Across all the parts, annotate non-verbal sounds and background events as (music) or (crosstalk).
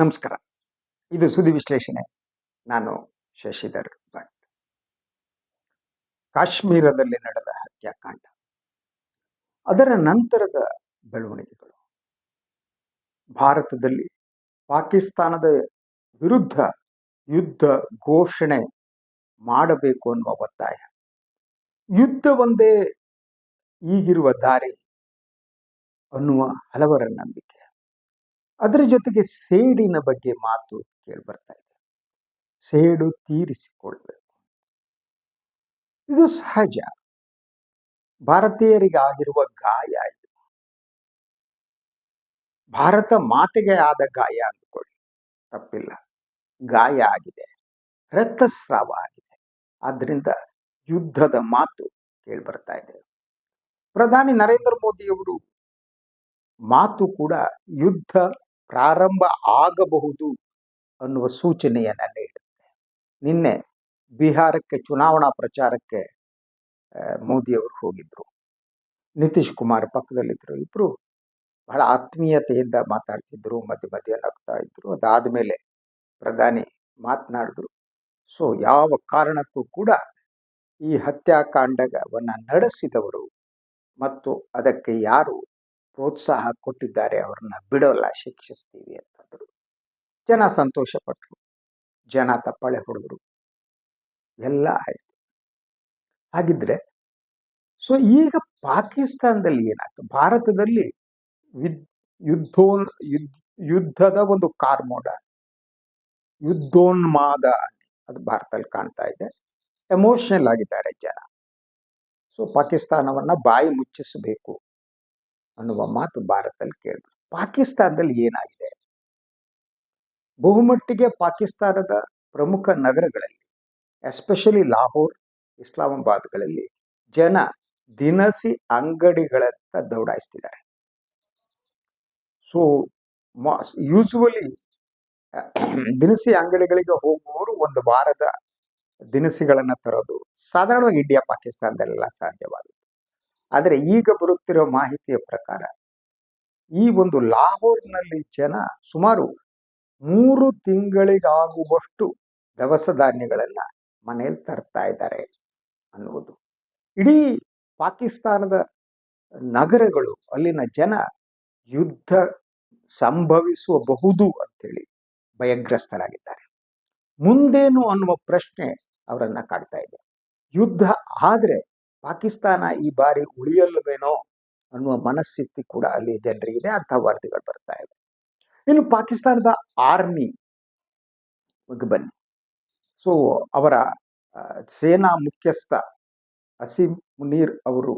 ನಮಸ್ಕಾರ. ಇದು ಸುದ್ದಿ ವಿಶ್ಲೇಷಣೆ. ನಾನು ಶಶಿಧರ್ ಭಟ್. ಕಾಶ್ಮೀರದಲ್ಲಿ ನಡೆದ ಹತ್ಯಾಕಾಂಡ. ಅದರ ನಂತರದ ಬೆಳವಣಿಗೆಗಳು. ಭಾರತದಲ್ಲಿ ಪಾಕಿಸ್ತಾನದ ವಿರುದ್ಧ ಯುದ್ಧ ಘೋಷಣೆ ಮಾಡಬೇಕು ಅನ್ನುವ ಒತ್ತಾಯ. ಯುದ್ಧ ಒಂದೇ ಈಗಿರುವ ದಾರಿ ಅನ್ನುವ ಹಲವರ ನಂಬಿಕೆ. ಅದರ ಜೊತೆಗೆ ಸೇಡಿನ ಬಗ್ಗೆ ಮಾತು ಕೇಳಿ ಬರ್ತಾ ಇದೆ. ಸೇಡು ತೀರಿಸಿಕೊಳ್ಬೇಕು ಇದು ಸಹಜ. ಭಾರತೀಯರಿಗೆ ಆಗಿರುವ ಗಾಯ ಇದು. ಭಾರತ ಮಾತೆಗೆ ಆದ ಗಾಯ ಅಂದ್ಕೊಳ್ಳಿ. ತಪ್ಪಿಲ್ಲ. ಗಾಯ ಆಗಿದೆ. ರಕ್ತಸ್ರಾವ ಆಗಿದೆ. ಆದ್ದರಿಂದ ಯುದ್ಧದ ಮಾತು ಕೇಳಿ ಬರ್ತಾ ಇದೆ. ಪ್ರಧಾನಿ ನರೇಂದ್ರ ಮೋದಿಯವರು ಮಾತು ಕೂಡ ಯುದ್ಧ ಪ್ರಾರಂಭ ಆಗಬಹುದು ಅನ್ನುವ ಸೂಚನೆಯನ್ನ ನೀಡುತ್ತೆ. ನಿನ್ನೆ ಬಿಹಾರಕ್ಕೆ ಚುನಾವಣಾ ಪ್ರಚಾರಕ್ಕೆ ಮೋದಿಯವರು ಹೋಗಿದ್ರು. ನಿತೀಶ್ ಕುಮಾರ್ ಪಕ್ಕದಲ್ಲಿದ್ದರು ಇಬ್ಬರು ಬಹಳ ಆತ್ಮೀಯತೆಯಿಂದ ಮಾತಾಡ್ತಿದ್ರು, ಮಧ್ಯ ಮಧ್ಯ ನಗ್ತಾ ಅದಾದ ಮೇಲೆ ಪ್ರಧಾನಿ ಮಾತನಾಡಿದ್ರು. ಸೊ, ಯಾವ ಕಾರಣಕ್ಕೂ ಕೂಡ ಈ ಹತ್ಯಾಕಾಂಡವನ್ನು ನಡೆಸಿದವರು ಮತ್ತು ಅದಕ್ಕೆ ಯಾರು ಪ್ರೋತ್ಸಾಹ ಕೊಟ್ಟಿದ್ದಾರೆ ಅವ್ರನ್ನ ಬಿಡೋಲ್ಲ, ಶಿಕ್ಷಿಸ್ತೀವಿ ಅಂತಂದರು. ಜನ ಸಂತೋಷಪಟ್ಟರು ಜನ ತಪ್ಪಾಳೆ ಹೊಡೆದ್ರು ಎಲ್ಲ ಆಯ್ತು. ಹಾಗಿದ್ರೆ, ಸೊ ಈಗ ಪಾಕಿಸ್ತಾನದಲ್ಲಿ ಏನಾಯ್ತು? ಭಾರತದಲ್ಲಿ ವಿದ್ ಯುದ್ಧೋ ಯುದ್ಧ ಯುದ್ಧದ ಒಂದು ಕಾರ್ಮೋಡ. ಯುದ್ಧೋನ್ಮಾದ ಅದು ಭಾರತದಲ್ಲಿ ಕಾಣ್ತಾ ಇದೆ. ಎಮೋಷನಲ್ ಆಗಿದ್ದಾರೆ ಜನ. ಸೊ ಪಾಕಿಸ್ತಾನವನ್ನ ಬಾಯಿ ಮುಚ್ಚಿಸಬೇಕು. ಅನ್ನುವ ಮಾತು ಭಾರತದಲ್ಲಿ ಕೇಳಿದ್ರು. ಪಾಕಿಸ್ತಾನದಲ್ಲಿ ಏನಾಗಿದೆ? ಬಹುಮಟ್ಟಿಗೆ ಪಾಕಿಸ್ತಾನದ ಪ್ರಮುಖ ನಗರಗಳಲ್ಲಿ ಎಸ್ಪೆಷಲಿ ಲಾಹೋರ್, ಇಸ್ಲಾಮಾಬಾದ್ಗಳಲ್ಲಿ, ಜನ ದಿನಸಿ ಅಂಗಡಿಗಳತ್ತ ದೌಡಾಯಿಸ್ತಿದ್ದಾರೆ. ಸೊ ಯೂಸುವಲಿ ದಿನಸಿ ಅಂಗಡಿಗಳಿಗೆ ಹೋಗುವವರು ಒಂದು ವಾರದ ದಿನಸಿಗಳನ್ನ ತರೋದು ಸಾಧಾರಣವಾಗಿ ಇಂಡಿಯಾ ಪಾಕಿಸ್ತಾನದಲ್ಲೆಲ್ಲ ಸಾಧ್ಯವಾದದ್ದು. ಆದರೆ ಈಗ ಬರುತ್ತಿರೋ ಮಾಹಿತಿಯ ಪ್ರಕಾರ ಈ ಒಂದು ಲಾಹೋರ್ನಲ್ಲಿ ಜನ ಸುಮಾರು ಮೂರು ತಿಂಗಳಿಗಾಗುವಷ್ಟು ದವಸ ಧಾನ್ಯಗಳನ್ನ ಮನೆಯಲ್ಲಿ ತರ್ತಾ ಇದ್ದಾರೆ ಅನ್ನುವುದು. ಇಡೀ ಪಾಕಿಸ್ತಾನದ ನಗರಗಳು ಅಲ್ಲಿನ ಜನ ಯುದ್ಧ ಸಂಭವಿಸಬಹುದು ಅಂತೇಳಿ ಭಯಗ್ರಸ್ತರಾಗಿದ್ದಾರೆ. ಮುಂದೇನು ಅನ್ನುವ ಪ್ರಶ್ನೆ ಅವರನ್ನ ಕಾಡ್ತಾ ಇದೆ. ಯುದ್ಧ ಆದ್ರೆ ಪಾಕಿಸ್ತಾನ ಈ ಬಾರಿ ಉಳಿಯಲ್ಲವೇನೋ ಅನ್ನುವ ಮನಸ್ಥಿತಿ ಕೂಡ ಅಲ್ಲಿ ಜನರಿಗಿದೆ ಅಂತ ವರದಿಗಳು ಬರ್ತಾ ಇವೆ. ಇನ್ನು ಪಾಕಿಸ್ತಾನದ ಆರ್ಮಿ ಬನ್ನಿ. ಸೊ ಅವರ ಸೇನಾ ಮುಖ್ಯಸ್ಥ ಅಸೀಂ ಮುನೀರ್ ಅವರು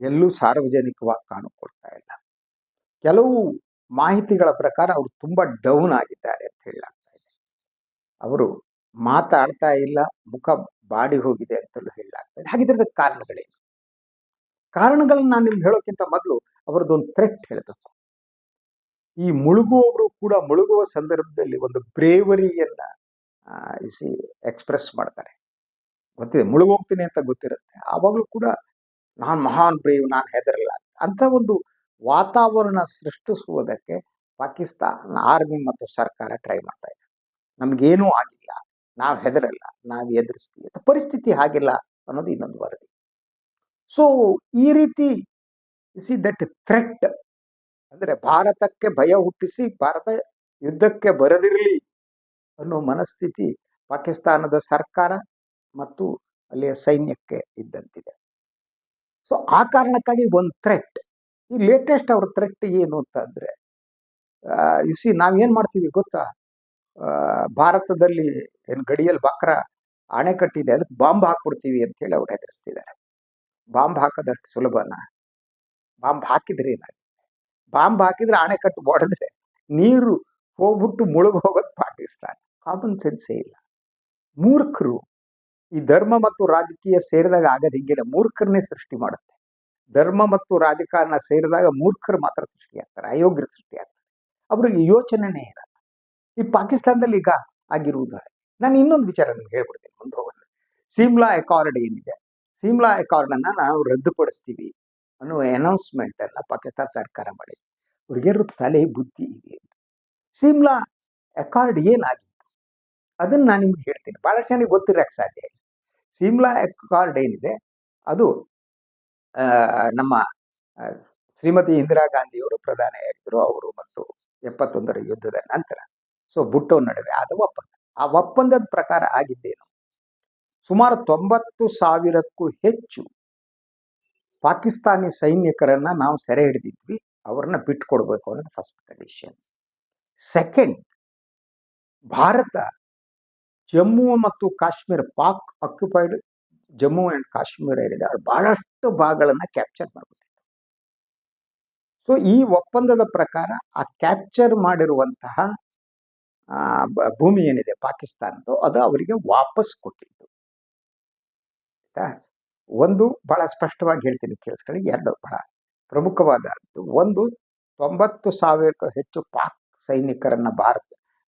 ಎಲ್ಲೂ ಸಾರ್ವಜನಿಕವಾಗಿ ಕಾಣಿಕೊಳ್ತಾ ಇಲ್ಲ. ಕೆಲವು ಮಾಹಿತಿಗಳ ಪ್ರಕಾರ ಅವರು ತುಂಬ ಡೌನ್ ಆಗಿದ್ದಾರೆ ಅಂತ ಹೇಳಲಾಗ್ತಾ ಇದೆ. ಅವರು ಮಾತಾಡ್ತಾ ಇಲ್ಲ, ಮುಖ ಬಾಡಿ ಹೋಗಿದೆ ಅಂತಲೂ ಹೇಳಲಾಗ್ತದೆ. ಹಾಗಿದ್ರದ ಕಾರಣಗಳೇನು? ಕಾರಣಗಳನ್ನ ನಾನು ನಿಮ್ಗೆ ಹೇಳೋಕ್ಕಿಂತ ಮೊದಲು ಒಂದು ಥ್ರೆಟ್ ಹೇಳಬೇಕು. ಈ ಮುಳುಗುವವರು ಕೂಡ ಮುಳುಗುವ ಸಂದರ್ಭದಲ್ಲಿ ಒಂದು ಬ್ರೇವರಿಯನ್ನ ಸಿ ಎಕ್ಸ್ಪ್ರೆಸ್ ಮಾಡ್ತಾರೆ. ಗೊತ್ತಿದೆ? ಮುಳುಗೋಗ್ತೀನಿ ಅಂತ ಗೊತ್ತಿರುತ್ತೆ. ಆವಾಗಲೂ ಕೂಡ ನಾನು ಮಹಾನ್ ಬ್ರೇವ್ ನಾನು ಹೆದರಲ್ಲ ಅಂತ. ಒಂದು ವಾತಾವರಣ ಸೃಷ್ಟಿಸುವುದಕ್ಕೆ ಪಾಕಿಸ್ತಾನ ಆರ್ಮಿ ಮತ್ತು ಸರ್ಕಾರ ಟ್ರೈ ಮಾಡ್ತಾ ಇದೆ. ನಮ್ಗೇನೂ ಆಗಿಲ್ಲ. ನಾವು ಹೆದರಲ್ಲ. ನಾವು ಎದುರಿಸ್ತೀವಿ. ಪರಿಸ್ಥಿತಿ ಹಾಗಿಲ್ಲ ಅನ್ನೋದು ಇನ್ನೊಂದು ವರದಿ. ಸೊ ಈ ರೀತಿ ಸಿ ದಟ್ ಥ್ರೆಟ್ ಅಂದ್ರೆ ಭಾರತಕ್ಕೆ ಭಯ ಹುಟ್ಟಿಸಿ, ಭಾರತ ಯುದ್ಧಕ್ಕೆ ಬರದಿರಲಿ ಅನ್ನೋ ಮನಸ್ಥಿತಿ ಪಾಕಿಸ್ತಾನದ ಸರ್ಕಾರ ಮತ್ತು ಅಲ್ಲಿಯ ಸೈನ್ಯಕ್ಕೆ ಇದ್ದಂತಿದೆ. ಸೊ ಆ ಕಾರಣಕ್ಕಾಗಿ ಒಂದು ಥ್ರೆಟ್ ಈ ಲೇಟೆಸ್ಟ್ ಅವ್ರ ಥ್ರೆಟ್ ಏನು ಅಂತಂದ್ರೆ ಸಿ ನಾವೇನ್ ಮಾಡ್ತೀವಿ ಗೊತ್ತಾ? ಭಾರತದಲ್ಲಿ ಏನು ಗಡಿಯಲ್ಲಿ ಬಕ್ರ ಅಣೆಕಟ್ಟಿದೆ ಅದಕ್ಕೆ ಬಾಂಬ್ ಹಾಕ್ಬಿಡ್ತೀವಿ ಅಂತ ಹೇಳಿ ಅವ್ರು ಹೆದರಿಸ್ತಿದ್ದಾರೆ. ಬಾಂಬ್ ಹಾಕೋದಷ್ಟು ಸುಲಭನ? ಬಾಂಬ್ ಹಾಕಿದ್ರೆ ಏನಾಗುತ್ತೆ? ಬಾಂಬ್ ಹಾಕಿದ್ರೆ ಅಣೆಕಟ್ಟು ಒಡೆದ್ರೆ ನೀರು ಹೋಗ್ಬಿಟ್ಟು ಮುಳುಗು ಹೋಗೋದು ಪಾಕಿಸ್ತಾನ. ಕಾಮನ್ ಸೆನ್ಸೇ ಇಲ್ಲ. ಮೂರ್ಖರು. ಈ ಧರ್ಮ ಮತ್ತು ರಾಜಕೀಯ ಸೇರಿದಾಗ ಆಗದ ಹಿಂಗಿಲ್ಲ ಮೂರ್ಖರನ್ನೇ ಸೃಷ್ಟಿ ಮಾಡುತ್ತೆ. ಧರ್ಮ ಮತ್ತು ರಾಜಕಾರಣ ಸೇರಿದಾಗ ಮೂರ್ಖರು ಮಾತ್ರ ಸೃಷ್ಟಿ ಆಗ್ತಾರೆ, ಅಯೋಗ್ಯರು ಸೃಷ್ಟಿಯಾಗ್ತಾರೆ ಅವ್ರಿಗೆ ಯೋಚನೆನೇ ಇರಲ್ಲ ಈ ಪಾಕಿಸ್ತಾನದಲ್ಲಿ ಈಗ ಆಗಿರುವುದು. ನಾನು ಇನ್ನೊಂದು ವಿಚಾರ ನಿಮ್ಗೆ ಹೇಳ್ಬಿಡ್ತೀನಿ ಮುಂದೆ ಹೋಗೋದು ಸಿಮ್ಲಾ ಅಕಾರ್ಡ್ ಏನಿದೆ? ಸಿಮ್ಲಾ ಅಕಾರ್ಡ್ ಅನ್ನ ನಾವು ರದ್ದುಪಡಿಸ್ತೀವಿ ಅನ್ನುವ ಅನೌನ್ಸ್ಮೆಂಟ್ ಎಲ್ಲ ಪಾಕಿಸ್ತಾನ ಸರ್ಕಾರ ಮಾಡಿದೆ. ಹುಡುಗಿಯರು ತಲೆ ಬುದ್ಧಿ ಇದೆ. ಸಿಮ್ಲಾ ಅಕಾರ್ಡ್ ಏನಾಗಿತ್ತು? ಅದನ್ನು ನಾನು ನಿಮ್ಗೆ ಹೇಳ್ತೀನಿ. ಭಾಳಷ್ಟು ಜನಕ್ಕೆ ಗೊತ್ತಿರೋಕ್ಕೆ ಸಾಧ್ಯ ಇಲ್ಲ. ಸಿಮ್ಲಾ ಅಕಾರ್ಡ್ ಏನಿದೆ? ಅದು ನಮ್ಮ ಶ್ರೀಮತಿ ಇಂದಿರಾ ಗಾಂಧಿಯವರು ಪ್ರಧಾನಿಯಾಗಿದ್ದರು. ಅವರು ಮತ್ತು ಎಪ್ಪತ್ತೊಂದರ ಯುದ್ಧದ ನಂತರ. ಸೊ ಬುಟ್ಟೋ ನಡುವೆ ಆದ ಒಪ್ಪಂದ. ಆ ಒಪ್ಪಂದದ ಪ್ರಕಾರ ಆಗಿದ್ದೇನು? ಸುಮಾರು ತೊಂಬತ್ತು ಸಾವಿರಕ್ಕೂ ಹೆಚ್ಚು ಪಾಕಿಸ್ತಾನಿ ಸೈನಿಕರನ್ನ ನಾವು ಸೆರೆ ಹಿಡಿದಿದ್ವಿ. ಅವ್ರನ್ನ ಬಿಟ್ಕೊಡ್ಬೇಕು ಅನ್ನೋದು first condition second Bharat Jammu ಮತ್ತು ಕಾಶ್ಮೀರ ಪಾಕ್ ಆಕ್ಯುಪೈಡ್ ಜಮ್ಮು ಅಂಡ್ ಕಾಶ್ಮೀರ ಏನಿದೆ ಬಹಳಷ್ಟು ಭಾಗಗಳನ್ನ ಕ್ಯಾಪ್ಚರ್ ಮಾಡ್ಬಿಟ್ಟಿದೆ ಸೊ ಈ ಒಪ್ಪಂದದ ಪ್ರಕಾರ ಆ ಕ್ಯಾಪ್ಚರ್ ಮಾಡಿರುವಂತಹ ಭೂಮಿ ಏನಿದೆ ಪಾಕಿಸ್ತಾನದ್ದು, ಅದು ಅವರಿಗೆ ವಾಪಸ್ ಕೊಟ್ಟಿದ್ದು. ಆಯ್ತಾ? ಒಂದು ಬಹಳ ಸ್ಪಷ್ಟವಾಗಿ ಹೇಳ್ತೀನಿ ಕೇಳಿಸ್ಕೊಳ್ಳಿ, ಎರಡು ಬಹಳ ಪ್ರಮುಖವಾದದ್ದು. ಒಂದು, ತೊಂಬತ್ತು ಸಾವಿರಕ್ಕೂ ಹೆಚ್ಚು ಪಾಕ್ ಸೈನಿಕರನ್ನ ಭಾರತ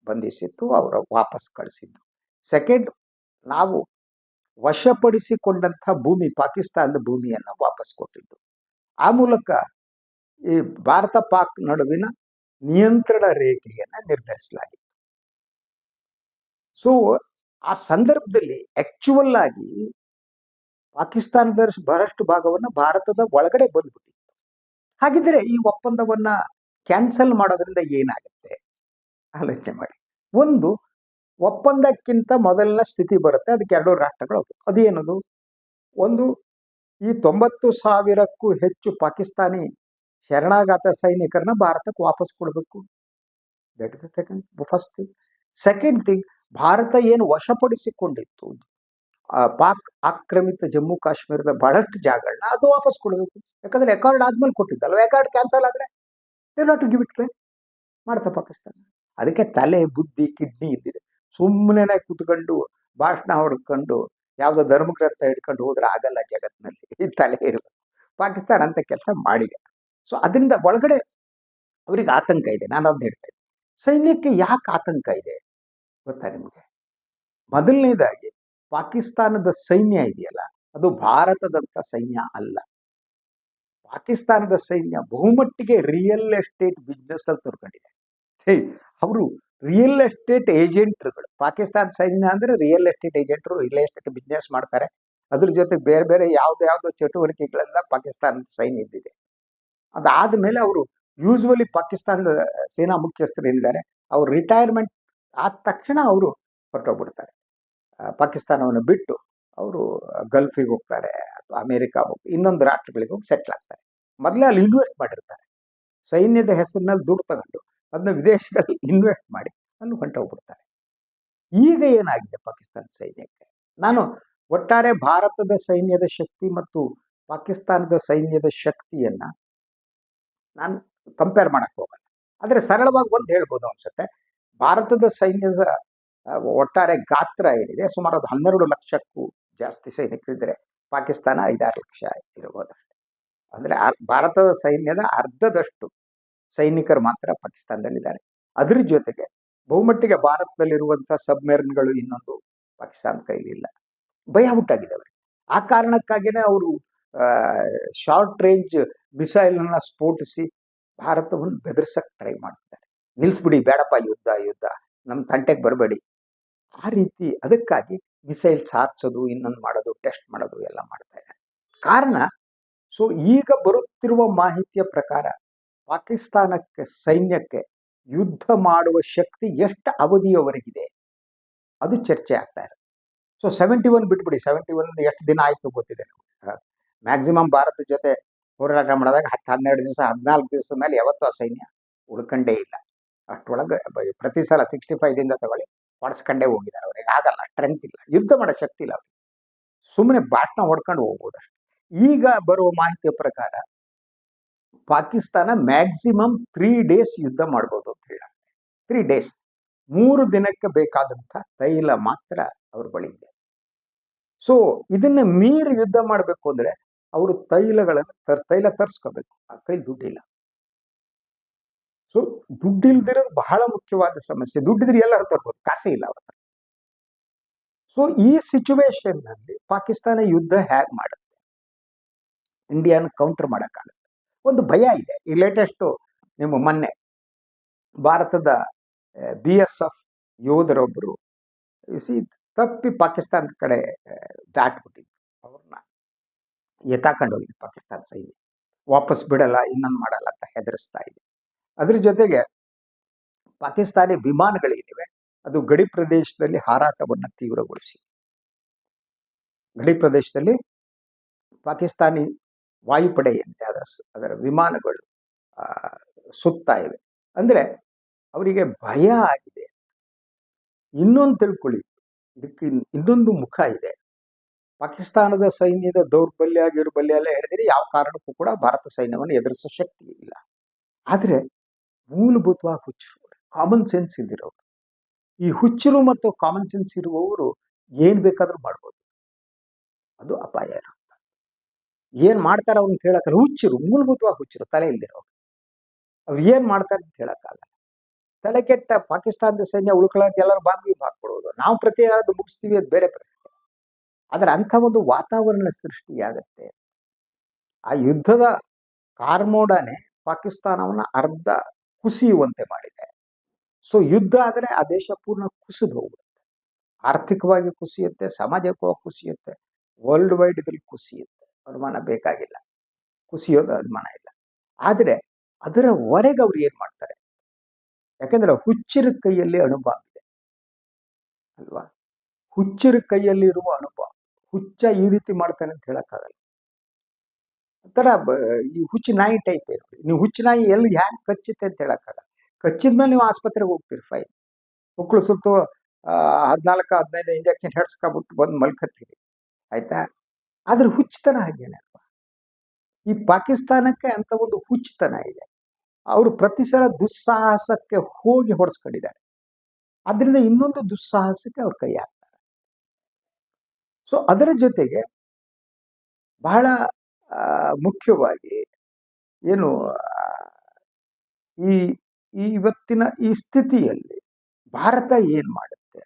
ಬಂಧಿಸಿತ್ತು, ಅವರ ವಾಪಸ್ ಕಳಿಸಿದ್ದು. ಸೆಕೆಂಡ್, ನಾವು ವಶಪಡಿಸಿಕೊಂಡಂಥ ಭೂಮಿ, ಪಾಕಿಸ್ತಾನದ ಭೂಮಿಯನ್ನು ವಾಪಸ್ ಕೊಟ್ಟಿದ್ದು. ಆ ಮೂಲಕ ಈ ಭಾರತ ಪಾಕ್ ನಡುವಿನ ನಿಯಂತ್ರಣ ರೇಖೆಯನ್ನ ನಿರ್ಧರಿಸಲಾಗಿತ್ತು ಸೊ ಆ ಸಂದರ್ಭದಲ್ಲಿ ಆಕ್ಚುವಲ್ ಆಗಿ ಪಾಕಿಸ್ತಾನದ ಬಹಳಷ್ಟು ಭಾಗವನ್ನ ಭಾರತದ ಒಳಗಡೆ ಬಂದ್ಬಿಟ್ಟಿತ್ತು. ಹಾಗಿದ್ರೆ ಈ ಒಪ್ಪಂದವನ್ನ ಕ್ಯಾನ್ಸಲ್ ಮಾಡೋದ್ರಿಂದ ಏನಾಗುತ್ತೆ? ಆಲೋಚನೆ ಮಾಡಿ. ಒಂದು, ಒಪ್ಪಂದಕ್ಕಿಂತ ಮೊದಲಿನ ಸ್ಥಿತಿ ಬರುತ್ತೆ, ಅದಕ್ಕೆ ಎರಡು ರಾಷ್ಟ್ರಗಳು ಅದೇನದು? ಒಂದು, ಈ ತೊಂಬತ್ತು ಸಾವಿರಕ್ಕೂ ಹೆಚ್ಚು ಪಾಕಿಸ್ತಾನಿ ಶರಣಾಗತ ಸೈನಿಕರನ್ನ ಭಾರತಕ್ಕೆ ವಾಪಸ್ ಕೊಡಬೇಕು. That is second first thing second thing Bharat ಏನು ವಶಪಡಿಸಿಕೊಂಡಿತ್ತು? ಪಾಕ್ ಆಕ್ರಮಿತ ಜಮ್ಮು ಕಾಶ್ಮೀರದ ಬಹಳಷ್ಟು ಜಾಗಗಳನ್ನ ಅದು ವಾಪಸ್ ಕೊಡಬೇಕು ಯಾಕಂದ್ರೆ ರೆಕಾರ್ಡ್ ಆದ್ಮೇಲೆ ಕೊಟ್ಟಿದ್ದಲ್ಲ ರೆಕಾರ್ಡ್ ಕ್ಯಾನ್ಸಲ್ ಆದ್ರೆ ದೇ ನಾಟ್ ಗಿವ್ ಇಟ್ ಮಾಡ್ತಾ ಪಾಕಿಸ್ತಾನ. ಅದಕ್ಕೆ ತಲೆ, ಬುದ್ಧಿ, ಕಿಡ್ನಿ ಇದ್ದಿದೆ. ಸುಮ್ಮನೆ ಕೂತ್ಕೊಂಡು ಭಾಷಣ ಹೊಡ್ಕೊಂಡು ಯಾವುದೋ ಧರ್ಮಗ್ರಂಥ ಹಿಡ್ಕೊಂಡು ಹೋದ್ರೆ ಆಗಲ್ಲ ಜಗತ್ತಿನಲ್ಲಿ ಈ ತಲೆ ಇರಬೇಕು. ಪಾಕಿಸ್ತಾನ ಅಂತ ಕೆಲಸ ಮಾಡಿದೆ. ಸೊ ಅದರಿಂದ ಒಳಗಡೆ ಅವ್ರಿಗೆ ಆತಂಕ ಇದೆ. ನಾನು ಅದನ್ನ ಹೇಳ್ತಾ ಇದ್ದೀನಿ ಸೈನ್ಯಕ್ಕೆ ಯಾಕೆ ಆತಂಕ ಇದೆ? ಗೊತ್ತಾ ನಿಮಗೆ? ಮೊದಲನೇದಾಗಿ ಪಾಕಿಸ್ತಾನದ ಸೈನ್ಯ ಇದೆಯಲ್ಲ, ಅದು ಭಾರತದಂತ ಸೈನ್ಯ ಅಲ್ಲ. ಪಾಕಿಸ್ತಾನದ ಸೈನ್ಯ ಬಹುಮಟ್ಟಿಗೆ ರಿಯಲ್ ಎಸ್ಟೇಟ್ ಬಿಸ್ನೆಸ್ ಅಲ್ಲಿ ತೊಡ್ಕೊಂಡಿದೆ. ಅವರು ರಿಯಲ್ ಎಸ್ಟೇಟ್ ಏಜೆಂಟ್ರುಗಳು ಪಾಕಿಸ್ತಾನ ಸೈನ್ಯ ಅಂದ್ರೆ ರಿಯಲ್ ಎಸ್ಟೇಟ್ ಏಜೆಂಟ್ರು ರಿಯಲ್ ಎಸ್ಟೇಟ್ ಬಿಸ್ನೆಸ್ ಮಾಡ್ತಾರೆ. ಅದ್ರ ಜೊತೆಗೆ ಬೇರೆ ಬೇರೆ ಯಾವ್ದು ಯಾವುದೋ ಚಟುವಟಿಕೆಗಳೆಲ್ಲ ಪಾಕಿಸ್ತಾನದ ಸೈನ್ಯ ಇದ್ದಿದೆ ಅದಾದ್ಮೇಲೆ ಅವರು ಯೂಸ್ವಲಿ ಪಾಕಿಸ್ತಾನದ ಸೇನಾ ಮುಖ್ಯಸ್ಥರು ಏನಿದ್ದಾರೆ ಅವ್ರು ರಿಟೈರ್ಮೆಂಟ್ ಆದ ತಕ್ಷಣ ಅವರು ಹೊರಟೋಗ್ಬಿಡ್ತಾರೆ. ಪಾಕಿಸ್ತಾನವನ್ನು ಬಿಟ್ಟು ಅವರು ಗಲ್ಫಿಗೆ ಹೋಗ್ತಾರೆ ಅಥವಾ ಅಮೇರಿಕಾ ಹೋಗಿ, ಇನ್ನೊಂದು ರಾಷ್ಟ್ರಗಳಿಗೆ ಹೋಗಿ ಸೆಟ್ಲ್ ಆಗ್ತಾರೆ. ಮೊದಲೇ ಅಲ್ಲಿ ಇನ್ವೆಸ್ಟ್ ಮಾಡಿರ್ತಾರೆ. ಸೈನ್ಯದ ಹೆಸರಿನಲ್ಲಿ ದುಡ್ಡು ತಗೊಂಡು ಅದನ್ನ ವಿದೇಶಗಳಲ್ಲಿ (laughs) ಇನ್ವೆಸ್ಟ್ ಮಾಡಿ ಅಲ್ಲಿ ಹೊಂಟೋಗ್ಬಿಡ್ತಾರೆ. ಈಗ ಏನಾಗಿದೆ ಪಾಕಿಸ್ತಾನ ಸೈನ್ಯಕ್ಕೆ? ನಾನು ಒಟ್ಟಾರೆ ಭಾರತದ ಸೈನ್ಯದ ಶಕ್ತಿ ಮತ್ತು ಪಾಕಿಸ್ತಾನದ ಸೈನ್ಯದ ಶಕ್ತಿಯನ್ನ ನಾನು ಕಂಪೇರ್ ಮಾಡಕ್ ಹೋಗಲ್ಲ. ಆದರೆ ಸರಳವಾಗಿ ಒಂದು ಹೇಳ್ಬೋದು ಅನ್ಸುತ್ತೆ. ಭಾರತದ ಸೈನ್ಯದ ಒಟ್ಟಾರೆ ಗಾತ್ರ ಏನಿದೆ, ಸುಮಾರು ಅದು ಹನ್ನೆರಡು ಲಕ್ಷಕ್ಕೂ ಜಾಸ್ತಿ ಸೈನಿಕರಿದ್ದರೆ ಪಾಕಿಸ್ತಾನ ಐದಾರು ಲಕ್ಷ ಇರಬಹುದು ಅಂದರೆ ಭಾರತದ ಸೈನ್ಯದ ಅರ್ಧದಷ್ಟು ಸೈನಿಕರು ಮಾತ್ರ ಪಾಕಿಸ್ತಾನದಲ್ಲಿದ್ದಾರೆ. ಅದ್ರ ಜೊತೆಗೆ ಬಹುಮಟ್ಟಿಗೆ ಭಾರತದಲ್ಲಿರುವಂಥ ಸಬ್ಮೆರಿನ್ಗಳು ಇನ್ನೊಂದು ಪಾಕಿಸ್ತಾನ ಕೈಲಿಲ್ಲ ಭಯ ಅವರಿಗೆ. ಆ ಕಾರಣಕ್ಕಾಗಿನೇ ಅವರು ಶಾರ್ಟ್ ರೇಂಜ್ ಮಿಸೈಲನ್ನು ಸ್ಫೋಟಿಸಿ ಭಾರತವನ್ನು ಬೆದರ್ಸಕ್ ಟ್ರೈ ಮಾಡ್ತಾರೆ ನಿಲ್ಸ್ಬಿಡಿ, ಬೇಡಪ್ಪ ಯುದ್ಧ ಯುದ್ಧ. ನಮ್ಮ ತಂಟೆಗೆ ಬರಬೇಡಿ. ಆ ರೀತಿ ಅದಕ್ಕಾಗಿ ಮಿಸೈಲ್ ಸಾರಿಸೋದು, ಇನ್ನೊಂದು ಮಾಡೋದು, ಟೆಸ್ಟ್ ಮಾಡೋದು ಎಲ್ಲ ಮಾಡ್ತಾ ಇದೆ ಕಾರಣ, ಸೊ ಈಗ ಬರುತ್ತಿರುವ ಮಾಹಿತಿಯ ಪ್ರಕಾರ ಪಾಕಿಸ್ತಾನಕ್ಕೆ, ಸೈನ್ಯಕ್ಕೆ ಯುದ್ಧ ಮಾಡುವ ಶಕ್ತಿ ಎಷ್ಟು ಅವಧಿಯವರೆಗಿದೆ? ಅದು ಚರ್ಚೆ ಆಗ್ತಾ ಇರುತ್ತೆ ಸೊ ಸೆವೆಂಟಿ ಒನ್ ಬಿಟ್ಬಿಡಿ. ಸೆವೆಂಟಿ ಒನ್ ಎಷ್ಟು ದಿನ ಆಯ್ತು ಗೊತ್ತಿದೆ ಮ್ಯಾಕ್ಸಿಮಮ್ ಭಾರತದ ಜೊತೆ ಹೋರಾಟ ಮಾಡಿದಾಗ ಹತ್ತು ಹನ್ನೆರಡು ದಿವಸ, ಹದಿನಾಲ್ಕು ದಿವಸದ ಮೇಲೆ ಯಾವತ್ತೂ ಆ ಸೈನ್ಯ ಉಳ್ಕೊಂಡೇ ಇಲ್ಲ. ಅಷ್ಟೊಳಗೆ ಪ್ರತಿ ಸಲ ಸಿಕ್ಸ್ಟಿ ಫೈವ್ದಿಂದ ತಗೊಳ್ಳಿ ಹೊಡೆಸ್ಕೊಂಡೇ ಹೋಗಿದ್ದಾರೆ ಅವ್ರಿಗೆ ಆಗಲ್ಲ ಸ್ಟ್ರೆಂತ್ ಇಲ್ಲ. ಯುದ್ಧ ಮಾಡೋ ಶಕ್ತಿ ಇಲ್ಲ ಅವ್ರಿಗೆ. ಸುಮ್ಮನೆ ಬಾಟ್ನ ಹೊಡ್ಕೊಂಡು ಹೋಗ್ಬೋದು ಈಗ ಬರುವ ಮಾಹಿತಿಯ ಪ್ರಕಾರ ಪಾಕಿಸ್ತಾನ ಮ್ಯಾಕ್ಸಿಮಮ್ ತ್ರೀ ಡೇಸ್ ಯುದ್ಧ ಮಾಡ್ಬೋದು ಅಂತ ಹೇಳಾಗ್ತದೆ ತ್ರೀ ಡೇಸ್ ಮೂರು ದಿನಕ್ಕೆ ಬೇಕಾದಂಥ ತೈಲ ಮಾತ್ರ ಅವ್ರ ಬಳಿ ಇದೆ. ಸೊ ಇದನ್ನ ಮೀರಿ ಯುದ್ಧ ಮಾಡಬೇಕು ಅಂದ್ರೆ ಅವರು ತೈಲಗಳನ್ನು ತರ್, ತೈಲ ತರಿಸ್ಕೋಬೇಕು. ಆ ಕೈ ದುಡ್ಡಿಲ್ಲ. ಸೊ ದುಡ್ಡಿಲ್ದಿರೋದು ಬಹಳ ಮುಖ್ಯವಾದ ಸಮಸ್ಯೆ. ದುಡ್ಡಿದ್ರೆ ಎಲ್ಲರೂ ತರ್ಬೋದು ಕಾಸೆ ಇಲ್ಲ ಅವತ್ತ. ಸೊ ಈ ಸಿಚುವೇಶನ್ನಲ್ಲಿ ಪಾಕಿಸ್ತಾನ ಯುದ್ಧ ಹೇಗ್ ಮಾಡುತ್ತೆ? ಇಂಡಿಯಾನ ಕೌಂಟರ್ ಮಾಡೋಕ್ಕಾಗುತ್ತೆ. ಒಂದು ಭಯ ಇದೆ. ಈ ಲೇಟೆಸ್ಟ್ ನಿಮ್ಮ ಮೊನ್ನೆ ಭಾರತದ ಬಿ ಎಸ್ ಎಫ್ ಯೋಧರೊಬ್ಬರು ಸಿ ತಪ್ಪಿ ಪಾಕಿಸ್ತಾನ ಕಡೆ ದಾಟ್ಬಿಟ್ಟಿದ್ರು. ಅವ್ರನ್ನ ಎತ್ತಾಕೊಂಡು ಹೋಗಿದೆ ಪಾಕಿಸ್ತಾನ ಸೈನ್ಯ. ವಾಪಸ್ ಬಿಡಲ್ಲ, ಇನ್ನೊಂದು ಮಾಡಲ್ಲ ಅಂತ ಹೆದರಿಸ್ತಾ ಇದೆ. ಅದ್ರ ಜೊತೆಗೆ ಪಾಕಿಸ್ತಾನಿ ವಿಮಾನಗಳಿವೆ ಅದು ಗಡಿ ಪ್ರದೇಶದಲ್ಲಿ ಹಾರಾಟವನ್ನು ತೀವ್ರಗೊಳಿಸಿ. ಗಡಿ ಪ್ರದೇಶದಲ್ಲಿ ಪಾಕಿಸ್ತಾನಿ ವಾಯುಪಡೆ ಏನಿದೆ, ಅದರ ಅದರ ವಿಮಾನಗಳು ಸುತ್ತಾ ಇವೆ. ಅಂದ್ರೆ ಅವರಿಗೆ ಭಯ ಆಗಿದೆ. ಇನ್ನೊಂದು ತಿಳ್ಕೊಳ್ಳಿ. ಇದಕ್ಕೆ ಇನ್- ಇನ್ನೊಂದು ಮುಖ ಇದೆ. ಪಾಕಿಸ್ತಾನದ ಸೈನ್ಯದ ದೌರ್ಬಲ್ಯ, ಗಿರ್ಬಲ್ಯ ಎಲ್ಲ ಹೇಳಿದರೆ ಯಾವ ಕಾರಣಕ್ಕೂ ಕೂಡ ಭಾರತ ಸೈನ್ಯವನ್ನು ಎದುರಿಸೋ ಶಕ್ತಿ ಇಲ್ಲ. ಆದ್ರೆ ಮೂಲಭೂತವಾಗಿ ಹುಚ್ಚರು ಕಾಮನ್ ಸೆನ್ಸ್ ಇದ್ದಿರೋರು ಈ ಹುಚ್ಚರು ಮತ್ತು ಕಾಮನ್ ಸೆನ್ಸ್ ಇರುವವರು ಏನು ಬೇಕಾದರೂ ಮಾಡ್ಬೋದು. ಅದು ಅಪಾಯ ಇರುತ್ತೆ. ಏನ್ ಮಾಡ್ತಾರ ಅವ್ರನ್ನ ಕೇಳೋಕ್ಕಲ್ಲ ಹುಚ್ಚರು, ಮೂಲಭೂತವಾಗಿ ಹುಚ್ಚರು, ತಲೆ ಇಲ್ದಿರೋರು. ಅವ್ರು ಏನು ಮಾಡ್ತಾರೆ ಅಂತ ಹೇಳೋಕ್ಕಾಗಲ್ಲ ತಲೆ ಕೆಟ್ಟ ಪಾಕಿಸ್ತಾನದ ಸೈನ್ಯ ಉಳ್ಕೊಳ್ಳೋಕೆ ಎಲ್ಲರೂ ಬಾಂಬಿ ಹಾಕ್ಬಿಡೋದು. ನಾವು ಪ್ರತಿಯಾದ ಮುಗಿಸ್ತೀವಿ ಅದು ಬೇರೆ ಪ್ರಶ್ನೆ. ಆದ್ರೆ ಅಂಥ ಒಂದು ವಾತಾವರಣ ಸೃಷ್ಟಿಯಾಗತ್ತೆ. ಆ ಯುದ್ಧದ ಕಾರ್ಮೋಡನೆ ಪಾಕಿಸ್ತಾನವನ್ನ ಅರ್ಧ ಕುಸಿಯುವಂತೆ ಮಾಡಿದೆ. ಸೊ ಯುದ್ಧ ಆದರೆ ಆ ದೇಶ ಪೂರ್ಣ ಕುಸಿದು ಹೋಗುತ್ತೆ. ಆರ್ಥಿಕವಾಗಿ ಕುಸಿಯುತ್ತೆ ಸಾಮಾಜಿಕವಾಗಿ ಕುಸಿಯುತ್ತೆ ವರ್ಲ್ಡ್ ವೈಡ್ ಇದ್ರಲ್ಲಿ ಕುಸಿಯುತ್ತೆ. ಅನುಮಾನ ಬೇಕಾಗಿಲ್ಲ. ಕುಸಿಯೋದು ಅನುಮಾನ ಇಲ್ಲ. ಆದರೆ ಅದರ ಹೊರೆಗೆ ಅವ್ರು ಏನ್ ಮಾಡ್ತಾರೆ? ಯಾಕಂದ್ರೆ ಹುಚ್ಚಿರ ಕೈಯಲ್ಲಿ ಅಣುಬಾಂಬ್ ಇದೆ. ಅಲ್ವಾ? ಹುಚ್ಚಿರ ಕೈಯಲ್ಲಿ ಇರುವ ಅಣುಬಾಂಬ್ ಹುಚ್ಚ ಈ ರೀತಿ ಮಾಡ್ತಾನೆ ಅಂತ ಹೇಳಕ್ಕಾಗಲ್ಲ. ಒಂಥರ ಈ ಹುಚ್ಚು ನಾಯಿ ಟೈಪ್ ಇರುತ್ತೆ. ನೀವು ಹುಚ್ಚು ನಾಯಿ ಎಲ್ಲಿ ಹ್ಯಾಂಗ್ ಕಚ್ಚುತ್ತೆ ಅಂತ ಹೇಳಕ್ಕಾಗಲ್ಲ. ಕಚ್ಚಿದ್ಮೇಲೆ ನೀವು ಆಸ್ಪತ್ರೆಗೆ ಹೋಗ್ತೀರಿ ಫೈನ್ ಮಕ್ಕಳು ಸುತ್ತು ಹದಿನಾಲ್ಕು, ಹದಿನೈದು ಇಂಜೆಕ್ಷನ್ ಹೆಡ್ಸ್ಕೊಬಿಟ್ಟು ಬಂದು ಮಲ್ಕತ್ತೀರಿ. ಆಯ್ತಾ? ಆದ್ರೆ ಹುಚ್ಚುತನ ಹಾಗೇನೆ ಅಲ್ವಾ? ಈ ಪಾಕಿಸ್ತಾನಕ್ಕೆ ಅಂತ ಒಂದು ಹುಚ್ಚುತನ ಇದೆ. ಅವರು ಪ್ರತಿ ಸಲ ದುಸ್ಸಾಹಸಕ್ಕೆ ಹೋಗಿ ಹೊಡೆಸ್ಕೊಂಡಿದ್ದಾರೆ. ಅದರಿಂದ ಇನ್ನೊಂದು ದುಸ್ಸಾಹಸಕ್ಕೆ ಅವ್ರ ಕೈ ಹಾಕ್ತಾರೆ. ಸೊ ಅದರ ಜೊತೆಗೆ ಬಹಳ ಮುಖ್ಯವಾಗಿ ಏನು ಈ ಇವತ್ತಿನ ಈ ಸ್ಥಿತಿಯಲ್ಲಿ ಭಾರತ ಏನ್ ಮಾಡುತ್ತೆ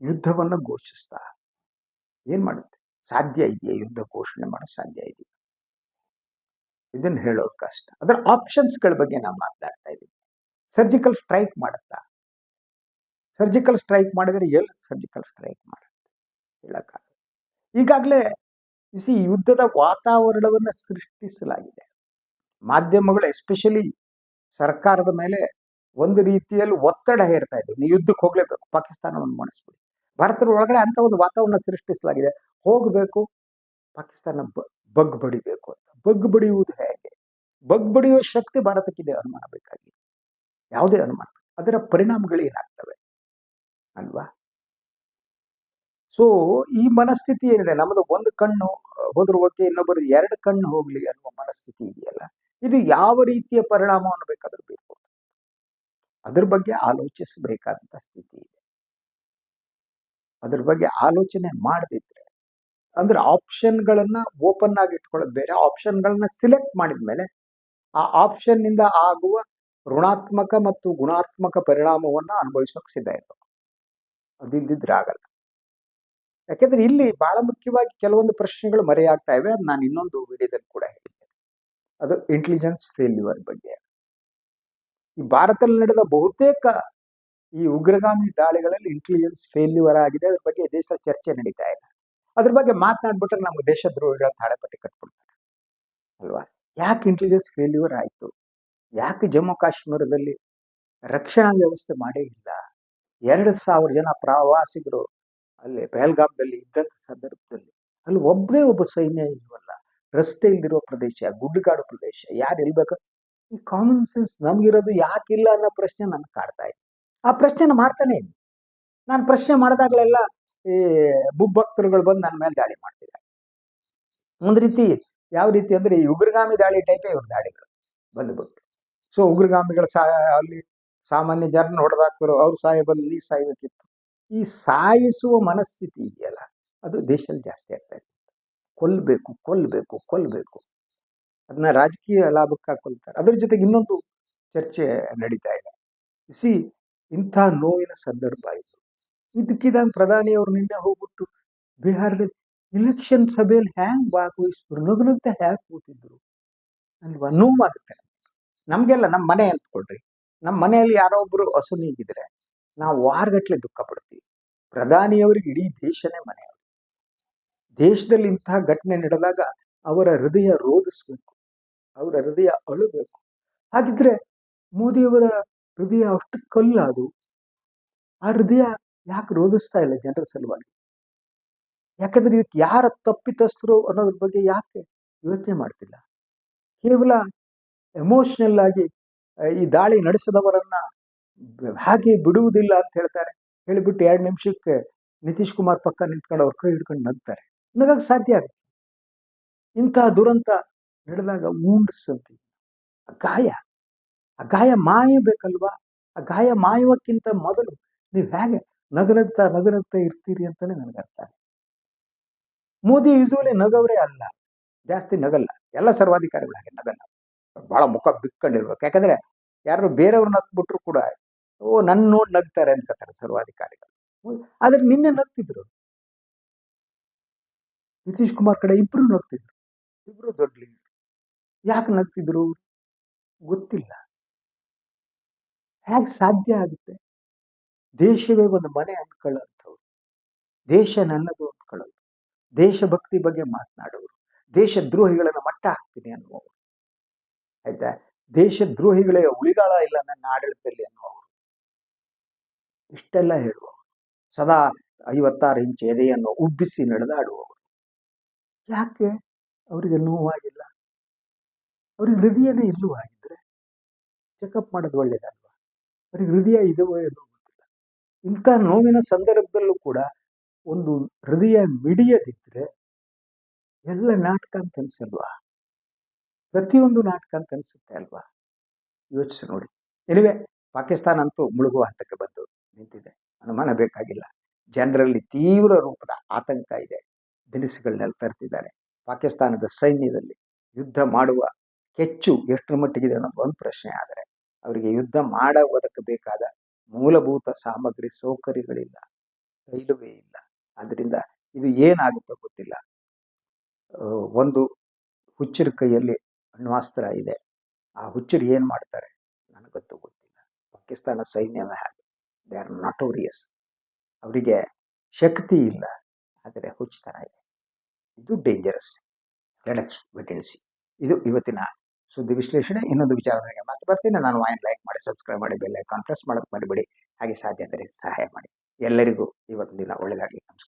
ಯುದ್ಧವನ್ನು ಘೋಷಿಸ್ತಾ ಏನ್ ಮಾಡುತ್ತೆ? ಸಾಧ್ಯ ಇದೆಯಾ ಯುದ್ಧ ಘೋಷಣೆ ಮಾಡೋ ಸಾಧ್ಯ ಇದೆಯಾ? ಇದನ್ನು ಹೇಳೋದು ಕಷ್ಟ. ಅದರ ಆಪ್ಷನ್ಸ್ಗಳ ಬಗ್ಗೆ ನಾವು ಮಾತಾಡ್ತಾ ಇದ್ದೀವಿ ಸರ್ಜಿಕಲ್ ಸ್ಟ್ರೈಕ್ ಮಾಡುತ್ತಾ? ಸರ್ಜಿಕಲ್ ಸ್ಟ್ರೈಕ್ ಮಾಡಿದ್ರೆ ಎಲ್ಲಿ ಸರ್ಜಿಕಲ್ ಸ್ಟ್ರೈಕ್ ಮಾಡುತ್ತೆ? ಹೇಳೋಕ್ಕಾಗಲ್ಲ. ಈಗಾಗಲೇ ಸಿ ಯುದ್ಧದ ವಾತಾವರಣವನ್ನ ಸೃಷ್ಟಿಸಲಾಗಿದೆ. ಮಾಧ್ಯಮಗಳು ಎಸ್ಪೆಷಲಿ ಸರ್ಕಾರದ ಮೇಲೆ ಒಂದು ರೀತಿಯಲ್ಲಿ ಒತ್ತಡ ಹೇರ್ತಾ ಇದೆ ನೀವು ಯುದ್ಧಕ್ಕೆ ಹೋಗ್ಲೇಬೇಕು ಪಾಕಿಸ್ತಾನವನ್ನು ಮಣಿಸ್ಬಿಡಿ. ಭಾರತದ ಒಳಗಡೆ ಅಂತ ಒಂದು ವಾತಾವರಣ ಸೃಷ್ಟಿಸಲಾಗಿದೆ. ಹೋಗಬೇಕು, ಪಾಕಿಸ್ತಾನ ಬಗ್ ಬಡಿಬೇಕು ಅಂತ. ಬಗ್ ಬಡಿಯುವುದು ಹೇಗೆ? ಬಗ್ ಬಡಿಯುವ ಶಕ್ತಿ ಭಾರತಕ್ಕಿದೆ, ಅನುಮಾನ ಬೇಕಾಗಿ. ಯಾವುದೇ ಅನುಮಾನ. ಅದರ ಪರಿಣಾಮಗಳು ಏನಾಗ್ತವೆ? ಅಲ್ವಾ? ಸೊ ಈ ಮನಸ್ಥಿತಿ ಏನಿದೆ? ನಮ್ಮದು ಒಂದು ಕಣ್ಣು ಹೋದ್ರ ಓಕೆ ಇನ್ನೊಬ್ಬರು ಎರಡು ಕಣ್ಣು ಹೋಗ್ಲಿ ಅನ್ನುವ ಮನಸ್ಥಿತಿ ಇದೆಯಲ್ಲ? ಇದು ಯಾವ ರೀತಿಯ ಪರಿಣಾಮವನ್ನು ಬೇಕಾದ್ರೂ ಬೀರ್ಬೋದು. ಅದ್ರ ಬಗ್ಗೆ ಆಲೋಚಿಸಬೇಕಾದಂತ ಸ್ಥಿತಿ ಇದೆ. ಅದ್ರ ಬಗ್ಗೆ ಆಲೋಚನೆ ಮಾಡದಿದ್ರೆ, ಅಂದ್ರೆ ಆಪ್ಷನ್ಗಳನ್ನ ಓಪನ್ ಆಗಿ ಇಟ್ಕೊಳ್ಳೋದು ಬೇರೆ, ಆಪ್ಷನ್ಗಳನ್ನ ಸಿಲೆಕ್ಟ್ ಮಾಡಿದ್ಮೇಲೆ ಆ ಆಪ್ಷನ್ನಿಂದ ಆಗುವ ಋಣಾತ್ಮಕ ಮತ್ತು ಗುಣಾತ್ಮಕ ಪರಿಣಾಮವನ್ನ ಅನುಭವಿಸೋಕೆ ಸಿದ್ಧ ಇರಬೇಕು. ಅದಿದ್ದಿದ್ರೆ ಆಗಲ್ಲ. ಯಾಕೆಂದ್ರೆ ಇಲ್ಲಿ ಬಹಳ ಮುಖ್ಯವಾಗಿ ಕೆಲವೊಂದು ಪ್ರಶ್ನೆಗಳು ಮರೆಯಾಗ್ತಾ ಇವೆ. ಅದು ನಾನು ಇನ್ನೊಂದು ವಿಡಿಯೋದಲ್ಲಿ ಕೂಡ ಹೇಳಿದ್ದೇನೆ. ಅದು ಇಂಟೆಲಿಜೆನ್ಸ್ ಫೇಲ್ಯೂರ್ ಬಗ್ಗೆ. ಈ ಭಾರತದಲ್ಲಿ ನಡೆದ ಬಹುತೇಕ ಈ ಉಗ್ರಗಾಮಿ ದಾಳಿಗಳಲ್ಲಿ ಇಂಟೆಲಿಜೆನ್ಸ್ ಫೇಲ್ಯೂರ್ ಆಗಿದೆ. ಅದ್ರ ಬಗ್ಗೆ ದೇಶ ಚರ್ಚೆ ನಡೀತಾ ಇಲ್ಲ ಅದ್ರ ಬಗ್ಗೆ ಮಾತನಾಡ್ಬಿಟ್ರೆ ನಮ್ಗೆ ದೇಶದ್ರೋಹಿಗಳ ತಾಳೆಪಟ್ಟಿ ಕಟ್ಬಿಡ್ತಾರೆ. ಅಲ್ವಾ? ಯಾಕೆ ಇಂಟೆಲಿಜೆನ್ಸ್ ಫೇಲ್ಯೂರ್ ಆಯ್ತು? ಯಾಕೆ ಜಮ್ಮು ಕಾಶ್ಮೀರದಲ್ಲಿ ರಕ್ಷಣಾ ವ್ಯವಸ್ಥೆ ಮಾಡೇ ಇಲ್ಲ? ಎರಡು ಸಾವಿರ ಜನ ಪ್ರವಾಸಿಗರು ಅಲ್ಲಿ ಪೆಹಲ್ಗಾಮ್ದಲ್ಲಿ ಇದ್ದಂಥ ಸಂದರ್ಭದಲ್ಲಿ ಅಲ್ಲಿ ಒಬ್ಬನೇ ಒಬ್ಬ ಸೈನ್ಯ ಇಲ್ವಲ್ಲ? ರಸ್ತೆ ಇಲ್ದಿರೋ ಪ್ರದೇಶ, ಗುಡ್ಡಗಾಡು ಪ್ರದೇಶ, ಯಾರು ಇಲ್ಬೇಕು? ಈ ಕಾಮನ್ ಸೆನ್ಸ್ ನಮ್ಗಿರೋದು ಯಾಕಿಲ್ಲ ಅನ್ನೋ ಪ್ರಶ್ನೆ ನನ್ಗೆ ಕಾಡ್ತಾ ಇದೆ. ಆ ಪ್ರಶ್ನೆನ ಮಾಡ್ತಾನೆ ಇದ್ದೀನಿ. ನಾನು ಪ್ರಶ್ನೆ ಮಾಡಿದಾಗಲೆಲ್ಲ ಈ ಬುಬ್ಬಕ್ತರುಗಳು ಬಂದು ನನ್ನ ಮೇಲೆ ದಾಳಿ ಮಾಡ್ತಿದ್ದಾರೆ. ಒಂದು ರೀತಿ ಯಾವ ರೀತಿ ಅಂದ್ರೆ ಈ ಉಗ್ರಗಾಮಿ ದಾಳಿ ಟೈಪೇ ಇವ್ರ ದಾಳಿಗಳು ಬಂದ್ಬಿಟ್ಟು. ಸೊ ಉಗ್ರಗಾಮಿಗಳು ಸಾ ಅಲ್ಲಿ ಸಾಮಾನ್ಯ ಜನರನ್ನ ಹೊಡೆದಾಕ್ತಿರೋ ಅವ್ರು ಸಾಯಬಲ್ಲ ನೀ ಸಾಯ್ಬೇಕಿತ್ತು ಈ ಸಾಯಿಸುವ ಮನಸ್ಥಿತಿ ಇದೆಯಲ್ಲ, ಅದು ದೇಶದಲ್ಲಿ ಜಾಸ್ತಿ ಆಗ್ತಾ ಇದೆ ಕೊಲ್ಲಬೇಕು ಕೊಲ್ಲಬೇಕು ಕೊಲ್ಲಬೇಕು ಅದನ್ನ ರಾಜಕೀಯ ಲಾಭಕ್ಕೆ ಕೊಲ್ತಾರೆ. ಅದ್ರ ಜೊತೆಗೆ ಇನ್ನೊಂದು ಚರ್ಚೆ ನಡೀತಾ ಇದೆ. ಸಿ ಇಂಥ ನೋವಿನ ಸಂದರ್ಭ ಇದು ಇದಕ್ಕಿದಂಗೆ ಪ್ರಧಾನಿಯವರು ನಿನ್ನೆ ಹೋಗ್ಬಿಟ್ಟು ಬಿಹಾರದಲ್ಲಿ ಇಲೆಕ್ಷನ್ ಸಭೆಯಲ್ಲಿ ಹ್ಯಾಂಗ್ ಭಾಗವಹಿಸಿದ್ರು? ನಗುನಗ್ತಾ ಹ್ಯಾಂಗ್ ಕೂತಿದ್ರು? ಅಲ್ವಾ ನೋವಾಗುತ್ತೆ ನಮಗೆಲ್ಲ ನಮ್ಮ ಮನೆ ಅಂತ ಕೊಡ್ರಿ. ನಮ್ಮ ಮನೆಯಲ್ಲಿ ಯಾರೋ ಒಬ್ರು ಹಸು ನೀಗಿದ್ರೆ ನಾವು ವಾರಗಟ್ಲೆ ದುಃಖ ಪಡ್ತೀವಿ. ಪ್ರಧಾನಿಯವರಿಗೆ ಇಡೀ ದೇಶನೇ ಮನೆಯವರು ದೇಶದಲ್ಲಿ ಇಂತಹ ಘಟನೆ ನಡೆದಾಗ ಅವರ ಹೃದಯ ರೋಧಿಸ್ಬೇಕು. ಅವರ ಹೃದಯ ಅಳಬೇಕು. ಹಾಗಿದ್ರೆ ಮೋದಿಯವರ ಹೃದಯ ಅಷ್ಟು ಕಲ್ಲಾದು. ಆ ಹೃದಯ ಯಾಕೆ ರೋಧಿಸ್ತಾ ಇಲ್ಲ ಜನರ ಸಲುವಾಗಿ? ಯಾಕಂದ್ರೆ ಇದಕ್ಕೆ ಯಾರ ತಪ್ಪಿತಸ್ಥರು ಅನ್ನೋದ್ರ ಬಗ್ಗೆ ಯಾಕೆ ಯೋಚನೆ ಮಾಡ್ತಿಲ್ಲ? ಕೇವಲ ಎಮೋಷನಲ್ ಆಗಿ ಈ ದಾಳಿ ನಡೆಸಿದವರನ್ನ ಹಾಗೆ ಬಿಡುವುದಿಲ್ಲ ಅಂತ ಹೇಳ್ತಾರೆ. ಹೇಳಿಬಿಟ್ಟು ಎರಡು ನಿಮಿಷಕ್ಕೆ ನಿತೀಶ್ ಕುಮಾರ್ ಪಕ್ಕ ನಿಂತ್ಕೊಂಡು ಅವ್ರ ಕೈ ಹಿಡ್ಕೊಂಡು ನಗ್ತಾರೆ. ನಗಕ್ಕೆ ಸಾಧ್ಯ ಆಗುತ್ತೆ ಇಂತಹ ದುರಂತ ನಡೆದಾಗ ಊಂಡ್ಸಂತೆ ಆ ಗಾಯ ಆ ಗಾಯ ಮಾಯಬೇಕಲ್ವಾ ಆ ಗಾಯ ಮಾಯುವಕ್ಕಿಂತ ಮೊದಲು ನೀವು ಹೇಗೆ ನಗನಗ್ತಾ ನಗನಗ್ತಾ ಇರ್ತೀರಿ ಅಂತಾನೆ ನನಗೆ ಅರ್ಥ. ಮೋದಿ ಯೂಶುವಲಿ ನಗವರೇ ಅಲ್ಲ. ಜಾಸ್ತಿ ನಗಲ್ಲ. ಎಲ್ಲ ಸರ್ವಾಧಿಕಾರಿಗಳು ಹಾಗೆ ನಗಲ್ಲ. ಬಹಳ ಮುಖ ಬಿಕ್ಕೊಂಡಿರ್ಬೇಕು. ಯಾಕಂದ್ರೆ ಯಾರು ಬೇರೆಯವ್ರನ್ನ ಹಾಕ್ಬಿಟ್ರು ಕೂಡ ಓ ನನ್ನ ನೋಡಿ ನಗ್ತಾರೆ ಅನ್ಕೋತಾರೆ ಸರ್ವಾಧಿಕಾರಿಗಳು. ಆದ್ರೆ ನಿನ್ನೆ ನಗ್ತಿದ್ರು. ನಿತೀಶ್ ಕುಮಾರ್ ಕಡೆ ಇಬ್ರು ನಗ್ತಿದ್ರು. ಇಬ್ರು ದೊಡ್ಡ ಲೀಡ್ ಯಾಕೆ ನಗ್ತಿದ್ರು? ಗೊತ್ತಿಲ್ಲ. ಹೇಗೆ ಸಾಧ್ಯ ಆಗುತ್ತೆ? ದೇಶವೇ ಒಂದು ಮನೆ ಅಂದ್ಕೊಳ್ಳೋಂಥವ್ರು ದೇಶ ನನ್ನದು ಅಂದ್ಕೊಳ್ಳೋದು. ದೇಶಭಕ್ತಿ ಬಗ್ಗೆ ಮಾತನಾಡೋರು. ದೇಶ ದ್ರೋಹಿಗಳನ್ನ ಮಟ್ಟ ಹಾಕ್ತೀನಿ ಅನ್ನುವರು ಆಯ್ತಾ? ದೇಶ ದ್ರೋಹಿಗಳೇ ಉಳಿಗಾಳ ಇಲ್ಲ ನನ್ನ ಆಡಳಿತದಲ್ಲಿ ಅನ್ನುವರು ಇಷ್ಟೆಲ್ಲ ಹೇಳುವವರು ಸದಾ ಐವತ್ತಾರು ಇಂಚು ಎದೆಯನ್ನು ಉಬ್ಬಿಸಿ ನಡೆದಾಡುವವರು ಯಾಕೆ? ಅವರಿಗೆ ನೋವಾಗಿಲ್ಲ. ಅವ್ರಿಗೆ ಹೃದಯನೇ ಇಲ್ಲವಾಗಿದ್ದರೆ ಚೆಕಪ್ ಮಾಡೋದು ಒಳ್ಳೇದಲ್ವಾ? ಅವ್ರಿಗೆ ಹೃದಯ ಇದವೋ ಏನೋ ಗೊತ್ತಿಲ್ಲ. ಇಂಥ ನೋವಿನ ಸಂದರ್ಭದಲ್ಲೂ ಕೂಡ ಒಂದು ಹೃದಯ ಮಿಡಿಯದಿದ್ದರೆ ಎಲ್ಲ ನಾಟಕ ಅಂತ ಅನಿಸಲ್ವಾ? ಪ್ರತಿಯೊಂದು ನಾಟಕ ಅಂತ ಅನಿಸುತ್ತೆ ಅಲ್ವಾ? ಯೋಚಿಸಿ ನೋಡಿ. ಎನಿವೆ ಪಾಕಿಸ್ತಾನ ಅಂತೂ ಮುಳುಗುವ ಹಂತಕ್ಕೆ ಬಂದು ನಿಂತಿದೆ. ಅನುಮಾನ ಬೇಕಾಗಿಲ್ಲ. ಜನರಲ್ಲಿ ತೀವ್ರ ರೂಪದ ಆತಂಕ ಇದೆ. ದಿನಸಿಗಳನ್ನೆಲ್ಲ ತರ್ತಿದ್ದಾರೆ ಪಾಕಿಸ್ತಾನದ ಸೈನ್ಯದಲ್ಲಿ ಯುದ್ಧ ಮಾಡುವ ಕೆಚ್ಚು ಎಷ್ಟರ ಮಟ್ಟಿಗಿದೆ ಅನ್ನೋದು ಒಂದು ಪ್ರಶ್ನೆ. ಆದರೆ ಅವರಿಗೆ ಯುದ್ಧ ಮಾಡುವುದಕ್ಕೆ ಬೇಕಾದ ಮೂಲಭೂತ ಸಾಮಗ್ರಿ, ಸೌಕರ್ಯಗಳಿಲ್ಲ. ರೈಲ್ವೆ ಇಲ್ಲ. ಆದ್ದರಿಂದ ಇದು ಏನಾಗುತ್ತೋ ಗೊತ್ತಿಲ್ಲ. ಒಂದು ಹುಚ್ಚರ ಕೈಯಲ್ಲಿ ಅಣ್ವಾಸ್ತ್ರ ಇದೆ. ಆ ಹುಚ್ಚರು ಏನು ಮಾಡ್ತಾರೆ? ನನಗಂತೂ ಗೊತ್ತಿಲ್ಲ. ಪಾಕಿಸ್ತಾನ ಸೈನ್ಯವೇ ಹಾಗೆ ದೇ ಆರ್ ನಾಟೋರಿಯಸ್ ಅವರಿಗೆ ಶಕ್ತಿ ಇಲ್ಲ. ಆದರೆ ಹುಚ್ಚುತನ ಇದೆ. ಇದು ಡೇಂಜರಸ್ ಲೆಟಸ್ ಸಿ ಇದು ಇವತ್ತಿನ ಸುದ್ದಿ ವಿಶ್ಲೇಷಣೆ. ಇನ್ನೊಂದು ವಿಚಾರದಾಗ ಮತ್ತೆ ಬರ್ತೀನಿ. ನಾನು ವಾಯನ್ ಲೈಕ್ ಮಾಡಿ ಸಬ್ಸ್ಕ್ರೈಬ್ ಮಾಡಿ ಬೆಲ್ ಐಕಾನ್ ಪ್ರೆಸ್ ಮಾಡೋದು ಮರಿಬೇಡಿ. ಹಾಗೆ ಸಾಧ್ಯ ಆದರೆ ಸಹಾಯ ಮಾಡಿ. ಎಲ್ಲರಿಗೂ ಇವತ್ತು ದಿನ ಒಳ್ಳೆಯದಾಗಲಿ ನಮಸ್ಕಾರ.